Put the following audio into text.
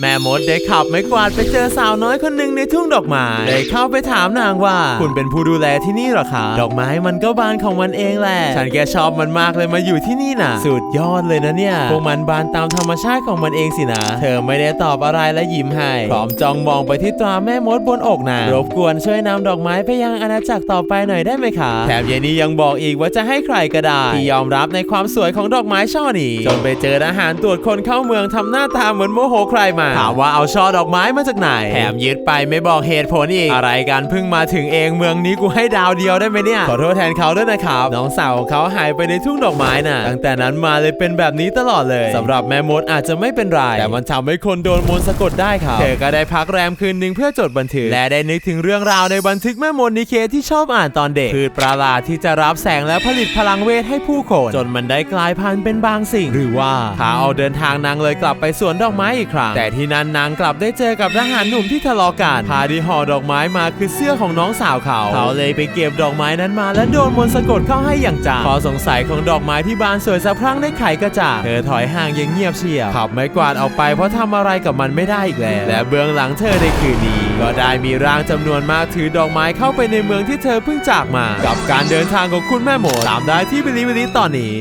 แม่มดได้ขับไม้กวาดไปเจอสาวน้อยคนหนึ่งในทุ่งดอกไม้เลยเข้าไปถามนางว่า คุณเป็นผู้ดูแลที่นี่เหรอคะดอกไม้มันก็บานของมันเองแหละฉันแกชอบมันมากเลยมาอยู่ที่นี่น่ะ สุดยอดเลยนะเนี่ยพวกมันบานตามธรรมชาติของมันเองสินะ เธอไม่ได้ตอบอะไรและยิ้มให้พร้อมจ้องมองไปที่ตราแม่มดบนอกนางรบกวนช่วยนำดอกไม้ไปยังอาณาจักรต่อไปหน่อยได้ไหมคะแถมเยนนี้ยังบอกอีกว่าจะให้ใครก็ได้ที่ยอมรับในความสวยของดอกไม้ช่อนี้จนไปเจอทหารตรวจคนเข้าเมืองทำหน้าตาเหมือนโมโหใครมาถามว่าเอาช่อดอกไม้มาจากไหน แถมยึดไปไม่บอกเหตุผลอีก อะไรกันเพิ่งมาถึงเองเมืองนี้กูให้ดาวเดียวได้ไหมเนี่ย ขอโทษแทนเขาด้วยนะครับ น้องสาวของเขาหายไปในทุ่งดอกไม้น่ะ ตั้งแต่นั้นมาเลยเป็นแบบนี้ตลอดเลยสำหรับแม่มดอาจจะไม่เป็นไร แต่มันทำให้คนโดนมนต์สะกดได้ครับ เธอก็ได้พักแรมคืนหนึ่งเพื่อจดบันทึก และได้นึกถึงเรื่องราวในบันทึกแม่มดนิเคที่ชอบอ่านตอนเด็กพืชประหลาดที่จะรับแสงและผลิตพลังเวทให้ผู้คนจนมันได้กลายพันธุ์เป็นบางสิ่ง หรือว่าขาเอาเดินทางนางเลยกลับไปสวนดอกไม้อีกครั้งแต่ที่นั้นนางกลับได้เจอกับทหารหนุ่มที่ทะเลาะกันพาที่ห่อดอกไม้มาคือเสื้อของน้องสาวเขา เขาเลยไปเก็บดอกไม้นั้นมาและโดนมนสะกดเข้าให้อย่างจังข้อสงสัยของดอกไม้ที่บานสวยสะพรั่งได้ไขกระจ่างเธอถอยห่างย่างเงียบเชียวขับไม้กวาดออกไปเพราะทำอะไรกับมันไม่ได้อีกแล้วและเบื้องหลังเธอในคืนนี้ ก็ได้มีร่างจำนวนมากถือดอกไม้เข้าไปในเมืองที่เธอเพิ่งจากมา กับการเดินทางของคุณแม่หมดตามได้ที่บิลิบิลิตอนนี้